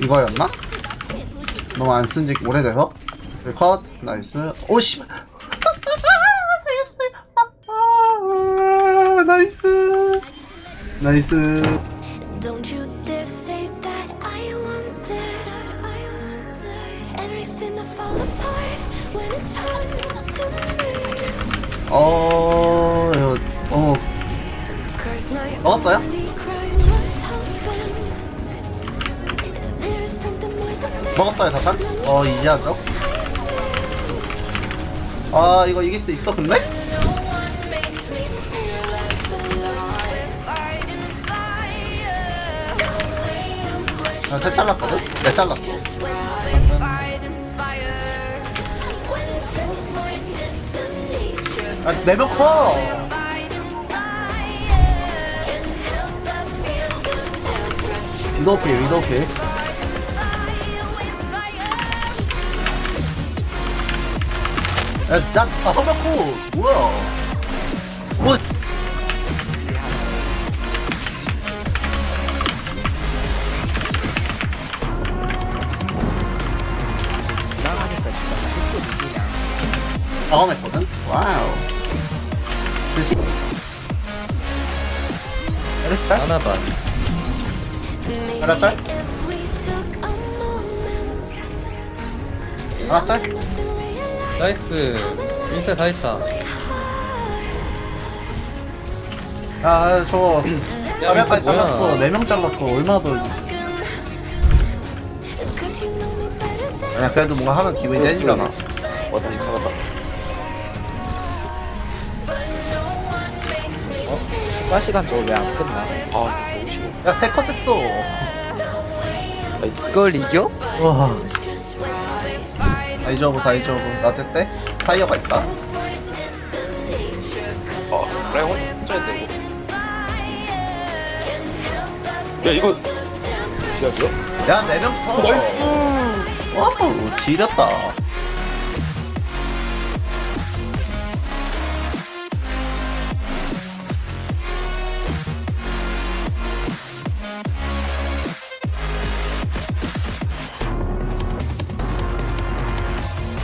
이거였나? 너무 안 쓴 지 오래돼서? 네, 컷. 나이스. 오씨. 아, 나이스. 나이스. Say that I 먹었어요 자탄? 어 이제 하죠 아 이거 이길 수 있어 근데? 아, 셋 잘랐거든? 네 잘랐어. 아 네명 커! 위도필 위도필 야나 아, 허벽호 뭐야? 뭐? 나가니까 진짜 경험했거든? 와우. 스시. 짤? 하나 반. moment, 하 나 나이스. 인사 다 했다. 아 저거. 야, 까비까지 뭐야. 잘랐어. 4명 잘랐어. 얼마나 더 Cause you know me better than 야 그래도 뭔가 하면 기분이 떼지잖아. 왔다 살았다. 추가 시간 저거 왜 안 끝나? 아 너무 쉬워 야 3컷 됐어. 나이스. 그걸 이겨? 와 다이저브 다이저브. 낮에 때 타이어가 있다. 아 브라이언 혼자 but 이거 야? 이거 지갑이요? 야 4명 더 나이스! 와우 지렸다